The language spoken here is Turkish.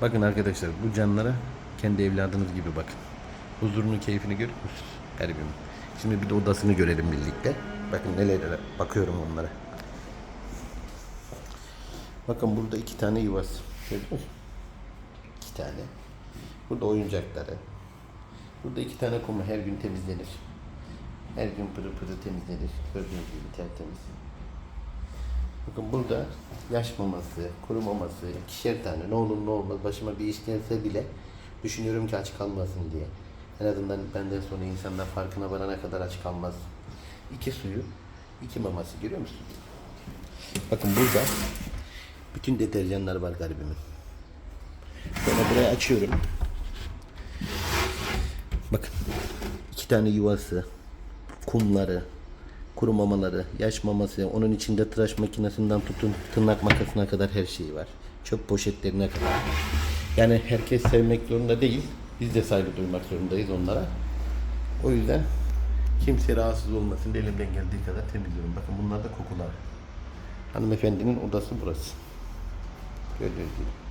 Bakın arkadaşlar bu canlara kendi evladınız gibi bakın. Huzurunu, keyfini görüyor musunuz? Her birinin. Şimdi bir de odasını görelim birlikte. Bakın nelere bakıyorum onlara. Bakın burada iki tane yuvası. Gördünüz? İki tane. Burada oyuncakları. Burada iki tane kumu her gün temizlenir. Her gün pırı pırı temizlenir. Gördüğünüz gibi tertemiz. Bakın burada yaş maması, kuru maması, ikişer tane ne olur ne olmaz başıma bir iş gelse bile düşünüyorum ki aç kalmasın diye. En azından benden sonra insanlar farkına varana kadar aç kalmaz. İki suyu, iki maması görüyor musun? Bakın burada bütün deterjanlar var garibimin. Böyle buraya açıyorum. Bakın iki tane yuvası, kumları, kuru mamaları, yaş maması, onun içinde tıraş makinesinden tutun tırnak makasına kadar her şeyi var. Çöp poşetlerine kadar. Yani herkes sevmek zorunda değil. Biz de saygı duymak zorundayız onlara. O yüzden kimse rahatsız olmasın diye elimden geldiği kadar temizliyorum. Bakın bunlar da kokular. Hanımefendinin odası burası. Gördüğünüz gibi.